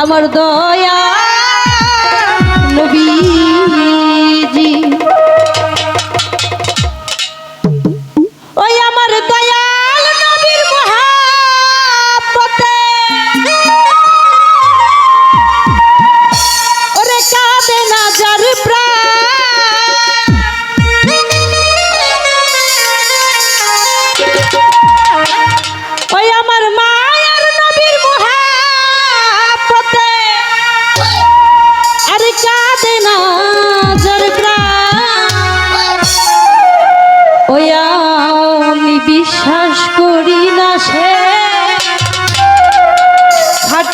আমার দল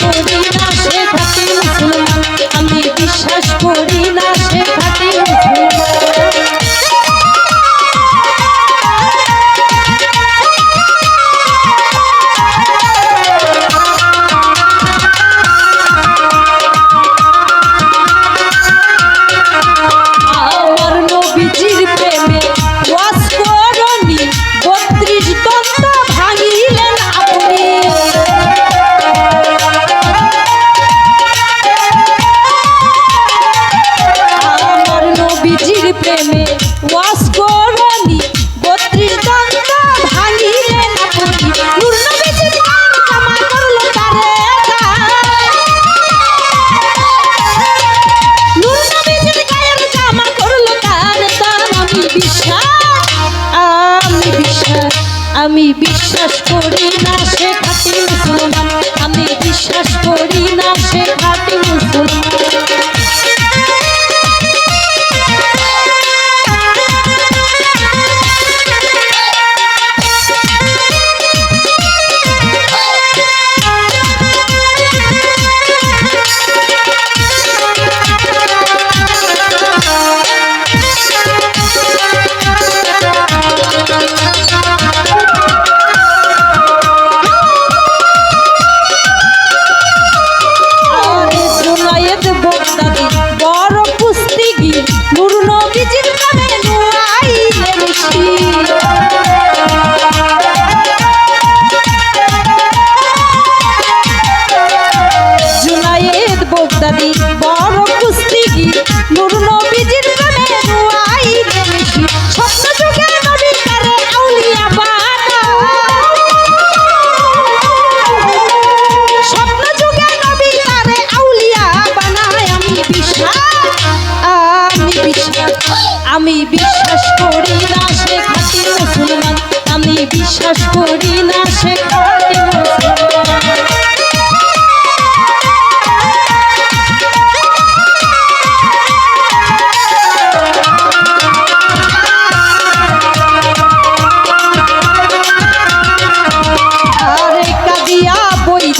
Thank you. বিশ্বাস করি না সে আমি বিশ্বাস করি না সে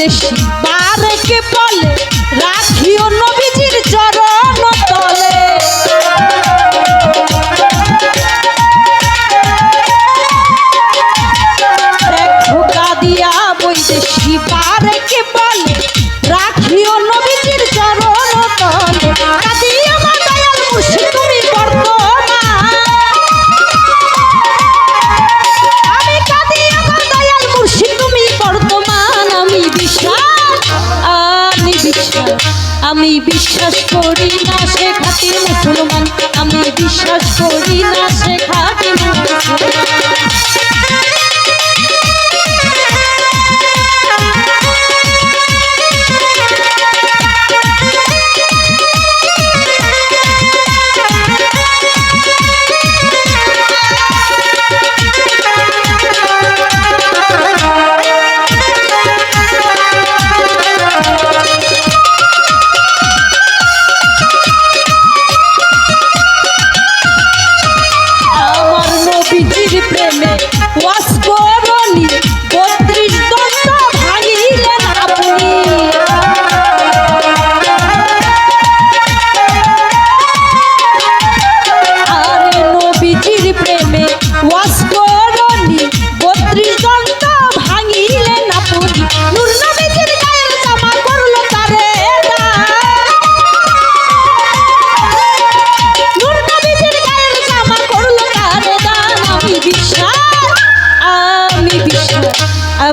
Ateş আমি বিশ্বাস করি না সে খাতির মুসলমান। আমি বিশ্বাস করি না সে খাতির মুসলমান।